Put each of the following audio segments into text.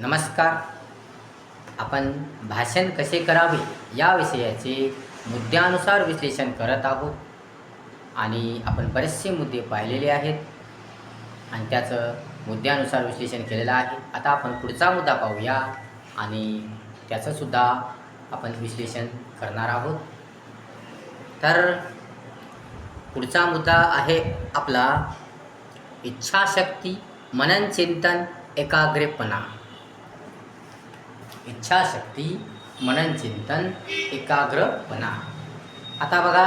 नमस्कार. आपण भाषण कसे करावे या विषयाचे मुद्द्यानुसार विश्लेषण करत आहोत. आणि आपण बरेचसे मुद्दे पाहिलेले आहेत. आणि त्याचं मुद्द्यानुसार विश्लेषण केलेलं आहे. आता आपण पुढचा मुद्दा पाहूया. आणि त्याचंसुद्धा आपण विश्लेषण करणार आहोत. तर पुढचा मुद्दा आहे आपला इच्छाशक्ती मनन चिंतन एकाग्रपणा. इच्छाशक्ती मनन चिंतन एकाग्रपणा आता बघा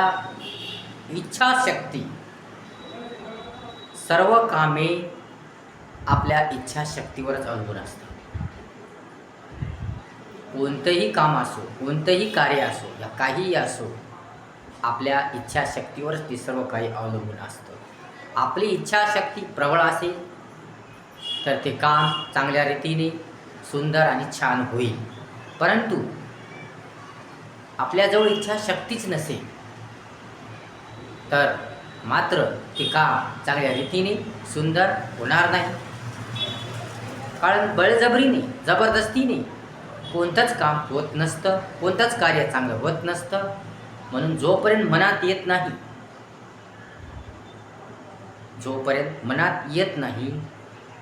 इच्छाशक्ती. सर्व कामे आपल्या इच्छाशक्तीवरच अवलंबून असतात. कोणतंही काम असो कोणतंही कार्य असो या काहीही असो आपल्या इच्छाशक्तीवरच ते सर्व काही अवलंबून असतं. आपली इच्छाशक्ती प्रबळ असेल तर ते काम चांगल्या रीतीने सुंदर आणि छान होईल. परंतु आपल्याजवळ इच्छाशक्तीच नसेल. तर मात्र ते काम चांगल्या रीतीने सुंदर होणार नाही. कारण बळजबरीने जबरदस्तीने कोणतंच काम होत नसतं कोणतंच कार्य चांगलं होत नसतं. म्हणून जोपर्यंत मनात येत नाही जोपर्यंत मनात येत नाही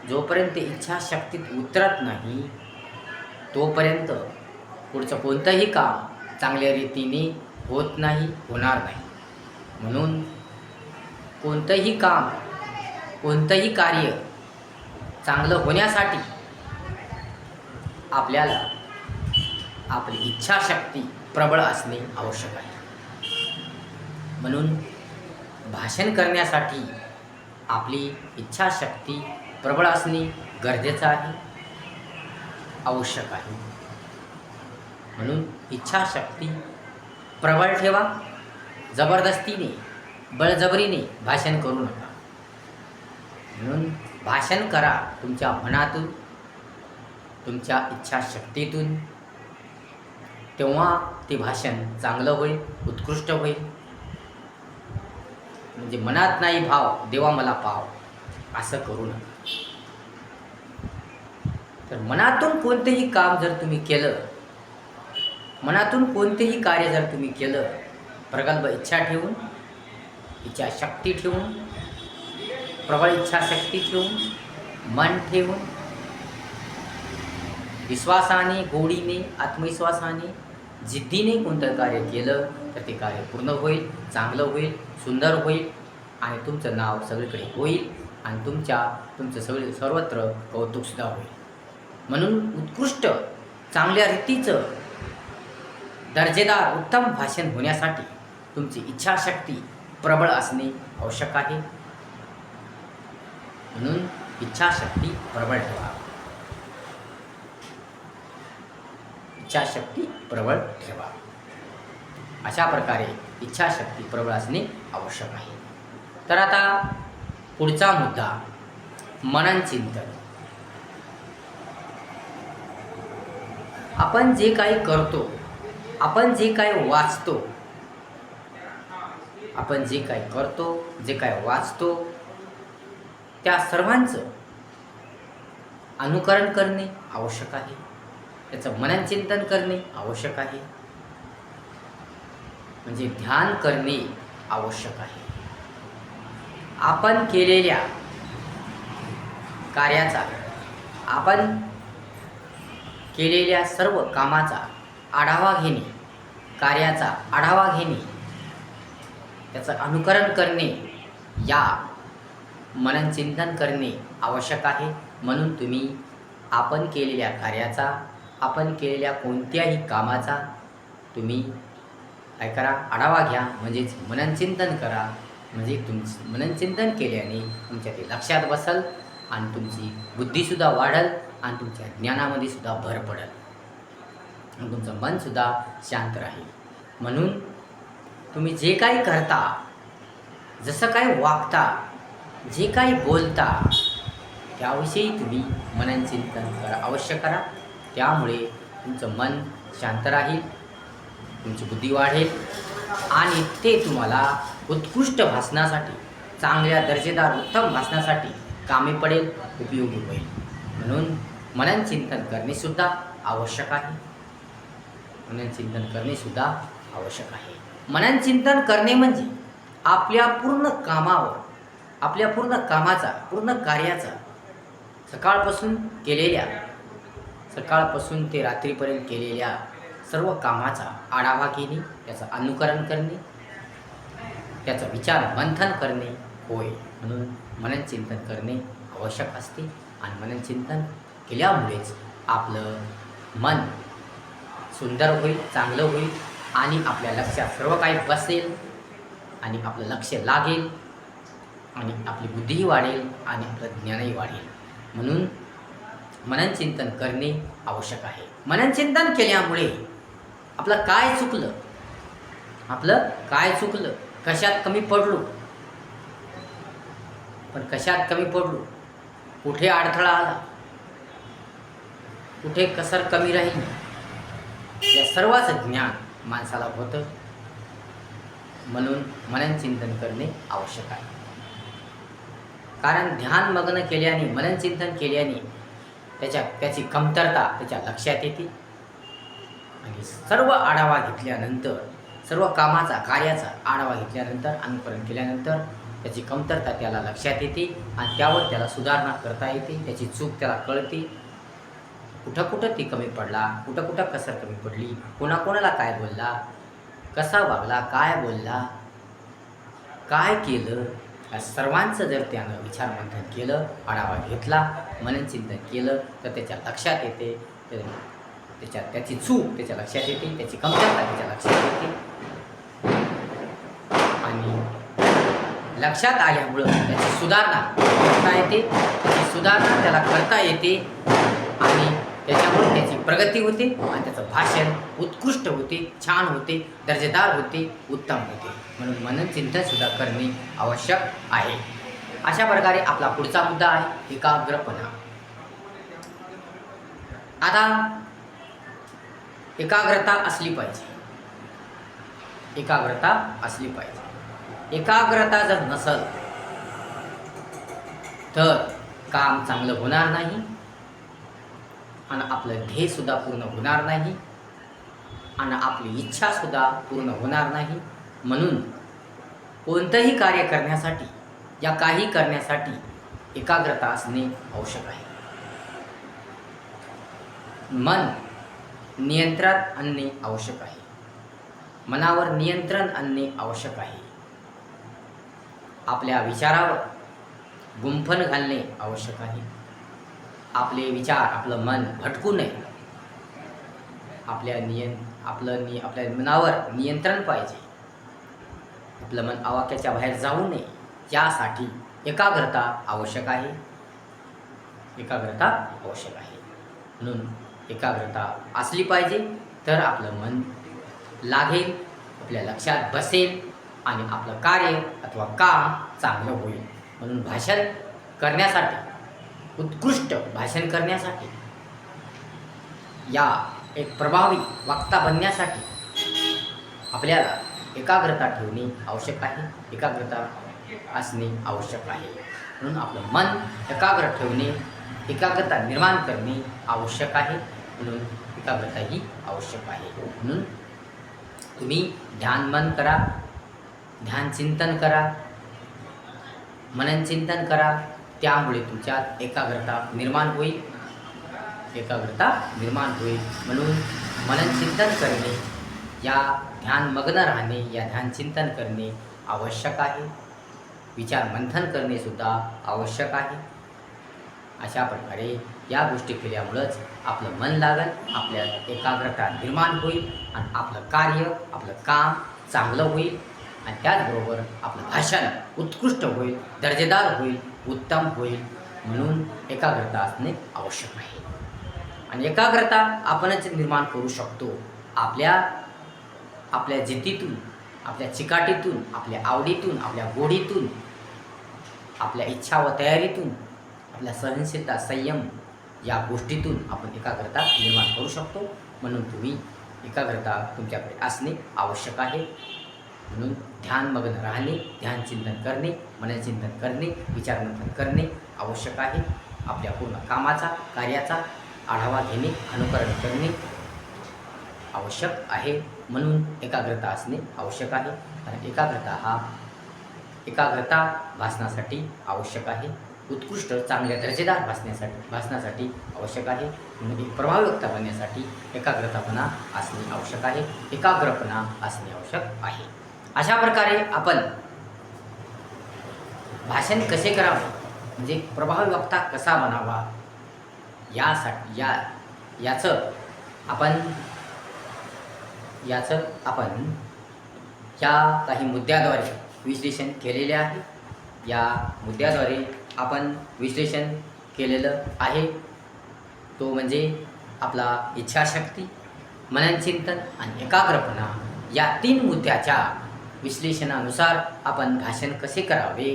जोपर्यंत इच्छाशक्तीत उतरत नाही तोपर्यंत पुढचं कोणतंही काम चांगल्या रीतीने होत नाही होणार नाही. म्हणून कोणतंही काम कोणतंही कार्य चांगलं होण्यासाठी आपल्याला आपली इच्छाशक्ती प्रबळ असणे आवश्यक आहे. म्हणून भाषण करण्यासाठी आपली इच्छाशक्ती प्रबळ असणे गरजेचं आहे. आवश्यक आहे. म्हणून इच्छाशक्ती प्रबळ ठेवा. जबरदस्तीने बळजबरीने भाषण करू नका. म्हणून भाषण करा तुमच्या मनातून तुमच्या इच्छाशक्तीतून. तेव्हा ते भाषण चांगलं होईल उत्कृष्ट होईल. म्हणजे मनात नाही भाव देवा मला पाव. असं करू नका. तर मनातून कोणतेही काम जर तुम्ही केलं मनातून कोणतेही कार्य जर तुम्ही केलं प्रगल्भ इच्छा ठेवून इच्छाशक्ती ठेवून प्रबळ इच्छाशक्ती ठेवून मन ठेवून विश्वासाने गोडीने आत्मविश्वासाने जिद्दीने कोणतं कार्य केलं तर ते कार्य पूर्ण होईल चांगलं होईल सुंदर होईल आणि तुमचं नाव सगळीकडे होईल आणि तुमच्या तुमचं सगळे सर्वत्र कौतुकसुद्धा होईल. म्हणून उत्कृष्ट चांगल्या रीतीचं दर्जेदार उत्तम भाषण होण्यासाठी तुमची इच्छाशक्ती प्रबळ असणे आवश्यक आहे. म्हणून इच्छाशक्ती प्रबळ ठेवा. इच्छाशक्ती प्रबळ ठेवा. अशा प्रकारे इच्छाशक्ती प्रबळ असणे आवश्यक आहे. तर आता पुढचा मुद्दा मनन चिंतन आपण जे काही करतो आपण जे काही वाचतो आपण जे काही करतो जे काय वाचतो त्या सर्वांचं अनुकरण करणे आवश्यक आहे. त्याचं मनन चिंतन करणे आवश्यक आहे. म्हणजे ध्यान करणे आवश्यक आहे. आपण केलेल्या कार्याचा आपण केलेल्या सर्व कामाचा आढावा घेणे कार्याचा आढावा घेणे त्याचं अनुकरण करणे या मनन चिंतन करणे आवश्यक आहे. म्हणून तुम्ही आपण केलेल्या कार्याचा आपण केलेल्या कोणत्याही कामाचा तुम्ही काय करा आढावा घ्या. म्हणजेच मननचिंतन करा. म्हणजे तुमचं मननचिंतन केल्याने तुमच्या ते लक्षात बसल आणि तुमची बुद्धीसुद्धा वाढल. आणि तुमच्या ज्ञानामध्ये सुद्धा भर पडेल. आणि तुमचं मनसुद्धा शांत राहील. म्हणून तुम्ही जे काही करता जसं काय वागता जे काही बोलता त्याविषयी तुम्ही मननचिंतन करा अवश्य करा. त्यामुळे तुमचं मन शांत राहील तुमची बुद्धी वाढेल आणि ते तुम्हाला उत्कृष्ट भाषणासाठी चांगल्या दर्जेदार उत्तम भाषणासाठी कामी पडेल उपयोगी होईल. म्हणून मनन चिंतन करणे सुद्धा आवश्यक आहे. मनन चिंतन करणे सुद्धा आवश्यक आहे. मनन चिंतन करणे म्हणजे आपल्या पूर्ण कामावर आपल्या पूर्ण कामाचा पूर्ण कार्याचा सकाळपासून केलेल्या सकाळपासून ते रात्रीपर्यंत केलेल्या सर्व कामाचा आढावा घेणे त्याचं अनुकरण करणे त्याचा विचार मंथन करणे होय म्हणून मनन चिंतन करणे आवश्यक असते. आणि मनन चिंतन केल्यामुळेच आपलं मन सुंदर होईल चांगलं होईल आणि आपल्या लक्षात सर्व काही बसेल आणि आपलं लक्ष लागेल आणि आपली बुद्धीही वाढेल आणि आपलं ज्ञानही वाढेल. म्हणून मनन चिंतन करणे आवश्यक आहे. मनन चिंतन केल्यामुळे आपलं काय चुकलं? आपलं काय चुकलं? कशात कमी पडलो? पण कशात कमी पडलो? कुठे अडथळा आला? कुठे कसर कमी राहील? या सर्वाचं ज्ञान माणसाला होतं. म्हणून मनन चिंतन करणे आवश्यक आहे. कारण ध्यान मग्न केल्याने मनन चिंतन केल्याने त्याच्या त्याची कमतरता त्याच्या लक्षात येते. आणि सर्व आढावा घेतल्यानंतर सर्व कामाचा कार्याचा आढावा घेतल्यानंतर अनुकरण केल्यानंतर त्याची कमतरता त्याला लक्षात येते आणि त्यावर त्याला सुधारणा करता येते. त्याची चूक त्याला कळते. कुठं कुठं ती कमी पडला? कुठं कुठं कसर कमी पडली? कोणाकोणाला काय बोलला? कसा वागला? काय बोलला? काय केलं? या सर्वांचं जर त्यानं विचारमंथन केलं आढावा घेतला मनन चिंतन केलं तर त्याच्या लक्षात येते. तर त्याच्या त्याची चूक त्याच्या लक्षात येते. त्याची कमतरता त्याच्या लक्षात येते. आणि लक्षात आल्यामुळं त्याची सुधारणा करता येते. त्याची सुधारणा त्याला करता येते. आणि त्याची प्रगती होते आणि त्याचं भाषण उत्कृष्ट होते छान होते दर्जेदार होते उत्तम होते. म्हणून मनन चिंतन सुद्धा करणे आवश्यक आहे. अशा प्रकारे आपला पुढचा मुद्दा आहे एकाग्रपणा. आता एकाग्रता असली पाहिजे. एकाग्रता असली पाहिजे. एकाग्रता जर नसल तर काम चांगलं होणार नाही. आणि आपलं ध्येयसुद्धा पूर्ण होणार नाही. आणि आपली इच्छासुद्धा पूर्ण होणार नाही. म्हणून कोणतंही कार्य करण्यासाठी या काही करण्यासाठी एकाग्रता असणे आवश्यक आहे. मन नियंत्रणात आणणे आवश्यक आहे. मनावर नियंत्रण आणणे आवश्यक आहे. आपल्या विचारावर गुंफण घालणे आवश्यक आहे. आपले विचार आपलं मन भटकू नये. आपल्या नियं आपलं नि आपल्या मनावर नियंत्रण पाहिजे. आपलं मन आवाक्याच्या बाहेर जाऊ नये. यासाठी एकाग्रता आवश्यक आहे. एकाग्रता आवश्यक आहे. म्हणून एकाग्रता असली पाहिजे तर आपलं मन लागेल आपल्या लक्षात बसेल आणि आपलं कार्य अथवा काम चांगलं होईल. म्हणून भाषण करण्यासाठी उत्कृष्ट भाषण करण्यासाठी या एक प्रभावी वक्ता बनण्यासाठी आपल्याला एकाग्रता ठेवणे आवश्यक आहे. एकाग्रता असणे आवश्यक आहे. म्हणून आपलं मन एकाग्र ठेवणे एकाग्रता निर्माण करणे आवश्यक आहे. म्हणून एकाग्रता ही आवश्यक आहे. म्हणून तुम्ही ध्यान मन करा ध्यान चिंतन करा मनन चिंतन करा. त्यामुळे तुमच्यात एकाग्रता निर्माण होईल. एकाग्रता निर्माण होईल. म्हणून मनन चिंतन करणे या ध्यानमग्न राहणे या ध्यान चिंतन करणे आवश्यक आहे. विचार मंथन करणे सुद्धा आवश्यक आहे. अशा प्रकारे या गोष्टी केल्यामुळंच आपलं मन लागल आपल्या एकाग्रता निर्माण होईल आणि आपलं कार्य आपलं काम चांगलं होईल. आणि त्याचबरोबर आपलं भाषण उत्कृष्ट होईल दर्जेदार होईल उत्तम होईल म्हणून एकाग्रता असणे आवश्यक आहे. आणि एकाग्रता आपणच निर्माण करू शकतो. आपल्या आपल्या जिद्दीतून आपल्या चिकाटीतून आपल्या आवडीतून आपल्या गोडीतून आपल्या इच्छा व तयारीतून आपल्या सहनशीलता संयम या गोष्टीतून आपण एकाग्रता निर्माण करू शकतो. म्हणून तुम्ही एकाग्रता तुमच्याकडे असणे आवश्यक आहे. म्हणून ध्यानमग्न राहणे ध्यान चिंतन करणे मनचिंतन करणे विचारमंथन करणे आवश्यक आहे. आपल्या पूर्ण कामाचा कार्याचा आढावा घेणे अनुकरण करणे आवश्यक आहे. म्हणून एकाग्रता असणे आवश्यक आहे. कारण एकाग्रता हा एकाग्रता भासण्यासाठी आवश्यक आहे. उत्कृष्ट चांगल्या दर्जेदार भासण्यासाठी भासण्यासाठी आवश्यक आहे. म्हणून एक प्रभावी वक्ता बनण्यासाठी एकाग्रतापणा असणे आवश्यक आहे. एकाग्रपणा असणे आवश्यक आहे. अशा प्रकारे आपण भाषण कसे करावे? म्हणजे प्रभावी वक्ता कसा बनावा? यासाठी या याचं आपण याचं आपण या काही मुद्द्याद्वारे विश्लेषण केलेले आहे. या मुद्द्याद्वारे आपण विश्लेषण केलेलं आहे. तो म्हणजे आपला इच्छाशक्ती मननचिंतन आणि एकाग्रपणा या तीन मुद्द्याच्या विश्लेषणानुसार आपण भाषण कसे करावे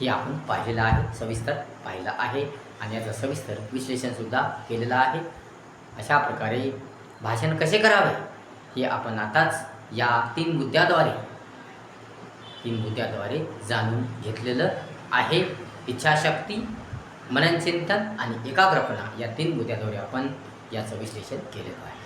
हे आपण पाहिलेलं आहे सविस्तर पाहिलं आहे आणि याचं सविस्तर विश्लेषणसुद्धा केलेलं आहे. अशा प्रकारे भाषण कसे करावे हे आपण आताच या तीन मुद्द्याद्वारे तीन मुद्द्याद्वारे जाणून घेतलेलं आहे. इच्छाशक्ती मननचिंतन आणि एकाग्रपणा या तीन मुद्द्याद्वारे आपण याचं विश्लेषण केलेलं आहे.